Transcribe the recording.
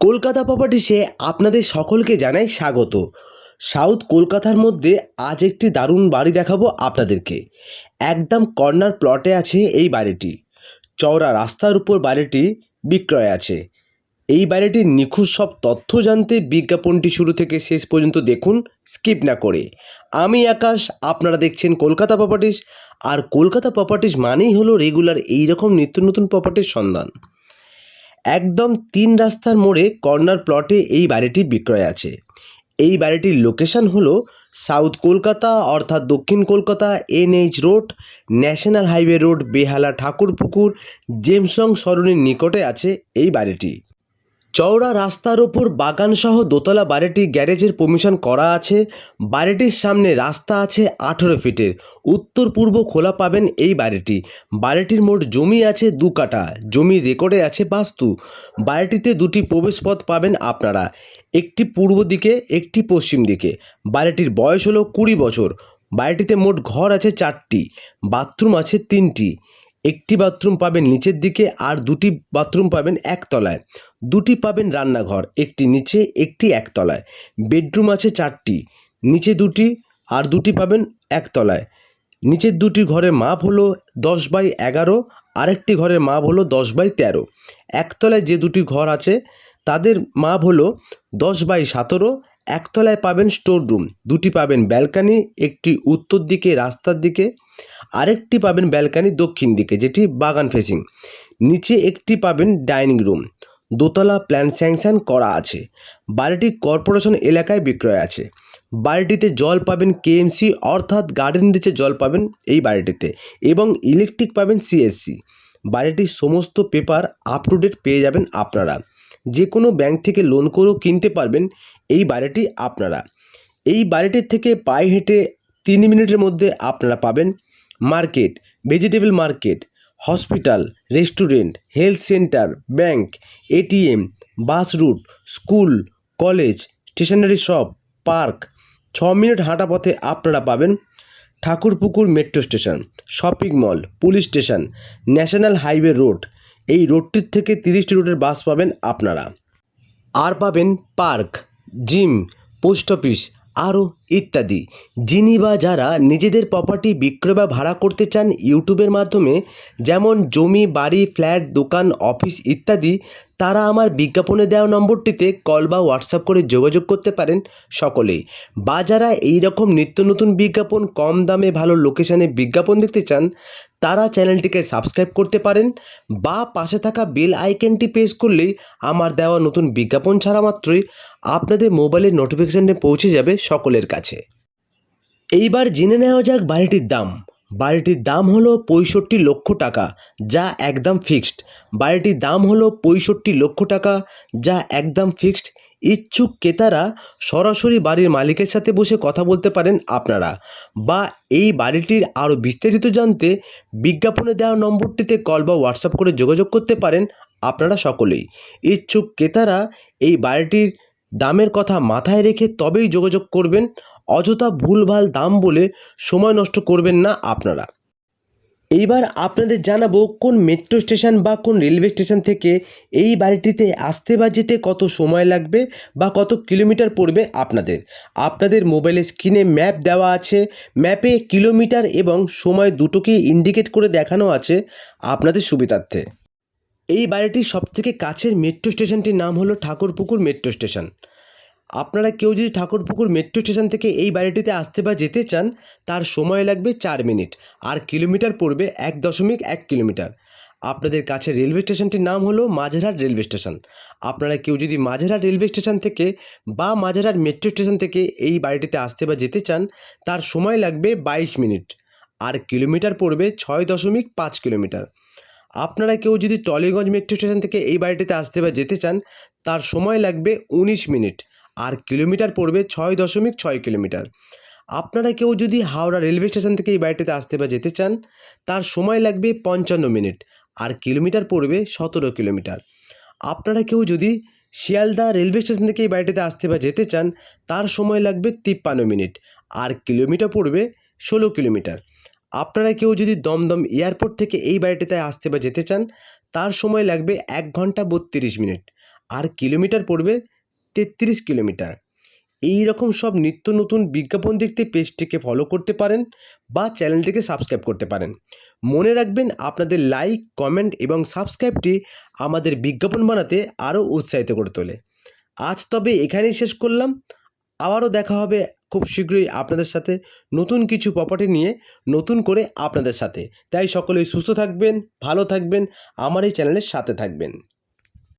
কলকাতা প্রপার্টিসে আপনাদের সকলকে জানাই স্বাগত। সাউথ কলকাতার মধ্যে আজ একটি দারুণ বাড়ি দেখাবো আপনাদেরকে। একদম কর্নার প্লটে আছে এই বাড়িটি। চওড়া রাস্তার উপর বাড়িটি বিক্রয় আছে। এই বাড়িটির নিখুঁত সব তথ্য জানতে বিজ্ঞাপনটি শুরু থেকে শেষ পর্যন্ত দেখুন, স্কিপ না করে। আমি আকাশ, আপনারা দেখছেন কলকাতা প্রপার্টিস আর কলকাতা প্রপার্টিস মানেই হলো রেগুলার এই রকম নিত্য নতুন প্রপার্টির সন্ধান। একদম তিন রাস্তার মোড়ে কর্নার প্লটে এই বাড়িটি বিক্রয় আছে। এই বাড়িটির লোকেশন হলো সাউথ কলকাতা, অর্থাৎ দক্ষিণ Kolkata NH road national highway road Behala Thakurpukur James Long সরণির নিকটে আছে এই বাড়িটি। চওড়া রাস্তার ওপর বাগানসহ দোতলা বাড়িটি গ্যারেজের পারমিশন করা আছে। বাড়িটির সামনে রাস্তা আছে আঠেরো ফিটের। উত্তর পূর্ব খোলা পাবেন এই বাড়িটি। বাড়িটির মোট জমি আছে দু কাঠা। জমি রেকর্ডে আছে বাস্তু। বাড়িটিতে দুটি প্রবেশপথ পাবেন আপনারা। একটি পূর্ব দিকে, একটি পশ্চিম দিকে। বাড়িটির বয়স হলো কুড়ি বছর। বাড়িটিতে মোট ঘর আছে চারটি। বাথরুম আছে তিনটি। একটি বাথরুম পাবেন নিচের দিকে আর দুটি বাথরুম পাবেন একতলায়। দুটি পাবেন রান্নাঘর, একটি নিচে, একটি একতলায়। বেডরুম আছে চারটি, নিচে দুটি আর দুটি পাবেন একতলায়। নিচের দুটি ঘরের মাপ হলো দশ বাই এগারো, আরেকটি ঘরের মাপ হলো দশ বাই তেরো। একতলায় যে দুটি ঘর আছে, তাদের মাপ হলো দশ বাই সতেরো, একতলায় পাবেন স্টোর রুম। দুটি পাবেন ব্যালকানি, একটি উত্তর দিকে, রাস্তার দিকে আরেকটি পাবেন ব্যালকানি দক্ষিণ দিকে, যেটি বাগান ফেসিং নিচে একটি পাবেন ডাইনিং রুম দোতলা প্ল্যান স্যাংশন করা আছে। বাড়িটি কর্পোরেশন এলাকায় বিক্রয় আছে। বাড়িটিতে জল পাবেন কেএমসি অর্থাৎ গার্ডেন রিচে জল পাবেন এই বাড়িটিতে। এবং ইলেকট্রিক পাবেন সিএসসি বাড়িটির সমস্ত পেপার আপ টু ডেট পেয়ে যাবেন আপনারা। যে কোনো ব্যাংক থেকে লোন করেও কিনতে পারবেন এই বাড়িটি আপনারা। এই বাড়িটির থেকে পায়ে হেঁটে তিন মিনিটের মধ্যে আপনারা পাবেন market vegetable market hospital restaurant health centre bank ATM bus route school college stationery shop park ছ মিনিট হাঁটা পথে আপনারা পাবেন Thakurpukur metro station shopping mall police station national highway road এই রোডটির থেকে তিরিশটি রুটের বাস পাবেন আপনারা। আর পাবেন পার্ক জিম পোস্ট অফিস আরও ইত্যাদি। যিনি বা যারা নিজেদের প্রপার্টি বিক্রয় বা ভাড়া করতে চান ইউটিউবের মাধ্যমে, যেমন জমি, বাড়ি, ফ্ল্যাট, দোকান, অফিস ইত্যাদি, তারা আমার বিজ্ঞাপনে দেওয়া নম্বরটিতে কল বা হোয়াটসঅ্যাপ করে যোগাযোগ করতে পারেন সকলেই। বা যারা এই রকম নিত্য নতুন বিজ্ঞাপন, কম দামে ভালো লোকেশানে বিজ্ঞাপন দেখতে চান, তারা চ্যানেলটিকে সাবস্ক্রাইব করতে পারেন বা পাশে থাকা বেল আইকনটি প্রেস করলেই আমার দেওয়া নতুন বিজ্ঞাপন ছাড়া মাত্রই আপনাদের মোবাইলের নোটিফিকেশানে পৌঁছে যাবে সকলের কাছে। এইবার জেনে নেওয়া যাক বাড়িটির দাম। বাড়িটির দাম হলো পঁয়ষট্টি লক্ষ টাকা, যা একদম ফিক্সড। বাড়িটির দাম হলো পঁয়ষট্টি লক্ষ টাকা, যা একদম ফিক্সড। ইচ্ছুক ক্রেতারা সরাসরি বাড়ির মালিকের সাথে বসে কথা বলতে পারেন আপনারা বা এই বাড়িটির আরও বিস্তারিত জানতে বিজ্ঞাপনে দেওয়া নম্বরটিতে কল বা হোয়াটসঅ্যাপ করে যোগাযোগ করতে পারেন আপনারা সকলেই। ইচ্ছুক ক্রেতারা এই বাড়িটির দামের কথা মাথায় রেখে তবেই যোগাযোগ করবেন। অযথা ভুলভাল দাম বলে সময় নষ্ট করবেন না আপনারা। এইবার আপনাদের জানাব, কোন মেট্রো স্টেশন বা কোন রেলওয়ে স্টেশন থেকে এই বাড়িটিতে আসতে বা যেতে কত সময় লাগবে বা কত কিলোমিটার পড়বে আপনাদের? আপনাদের মোবাইলের স্ক্রিনে ম্যাপ দেওয়া আছে। ম্যাপে কিলোমিটার এবং সময় দুটোকেই ইন্ডিকেট করে দেখানো আছে আপনাদের সুবিধার্থে। এই বাড়িটির সবথেকে কাছের মেট্রো স্টেশনটির নাম হলো ঠাকুরপুকুর মেট্রো স্টেশন আপনারা কেউ যদি ঠাকুরপুকুর মেট্রো স্টেশন থেকে এই বাড়িটিতে আসতে বা যেতে চান, তার সময় লাগবে চার মিনিট, আর কিলোমিটার পড়বে এক দশমিক এক কিলোমিটার। আপনাদের কাছে রেলওয়ে স্টেশনটির নাম হলো মাঝেরহাট রেলওয়ে স্টেশন আপনারা কেউ যদি মাঝেরহাট রেলওয়ে স্টেশন থেকে বা মাঝেরহাট মেট্রো স্টেশন থেকে এই বাড়িটিতে আসতে বা যেতে চান, তার সময় লাগবে বাইশ মিনিট, আর কিলোমিটার পড়বে ছয় দশমিক পাঁচ কিলোমিটার। আপনারা কেউ যদি টলিগঞ্জ মেট্রো স্টেশন থেকে এই বাড়িটিতে আসতে বা যেতে চান, তার সময় লাগবে উনিশ মিনিট, আর কিলোমিটার পড়বে ছয় দশমিক ছয় কিলোমিটার। আপনারা কেউ যদি হাওড়া রেলওয়ে স্টেশন থেকে এই বাড়িটিতে আসতে বা যেতে চান, তার সময় লাগবে পঞ্চান্ন মিনিট, আর কিলোমিটার পড়বে সতেরো কিলোমিটার। আপনারা কেউ যদি শিয়ালদা রেলওয়ে স্টেশন থেকে এই বাড়িটিতে আসতে বা যেতে চান, তার সময় লাগবে তিপ্পান্ন মিনিট, আর কিলোমিটার পড়বে ষোলো কিলোমিটার। আপনারা কেউ যদি দমদম এয়ারপোর্ট থেকে এই বাড়িটিতে আসতে বা যেতে চান, তার সময় লাগবে এক ঘণ্টা বত্রিশ মিনিট। আর কিলোমিটার পড়বে তেত্রিশ কিলোমিটার। এই রকম সব নিত্য নতুন বিজ্ঞাপন দেখতে পেজটিকে ফলো করতে পারেন বা চ্যানেলটিকে সাবস্ক্রাইব করতে পারেন। মনে রাখবেন, আপনাদের লাইক কমেন্ট এবং সাবস্ক্রাইবটি আমাদের বিজ্ঞাপন বানাতে আরও উৎসাহিত করে তোলে। আজ তবে এখানেই শেষ করলাম। আবারও দেখা হবে খুব শীঘ্রই আপনাদের সাথে নতুন কিছু প্রপার্টি নিয়ে, নতুন করে আপনাদের সাথে। তাই সকলেই সুস্থ থাকবেন, ভালো থাকবেন, আমার এই চ্যানেলের সাথে থাকবেন।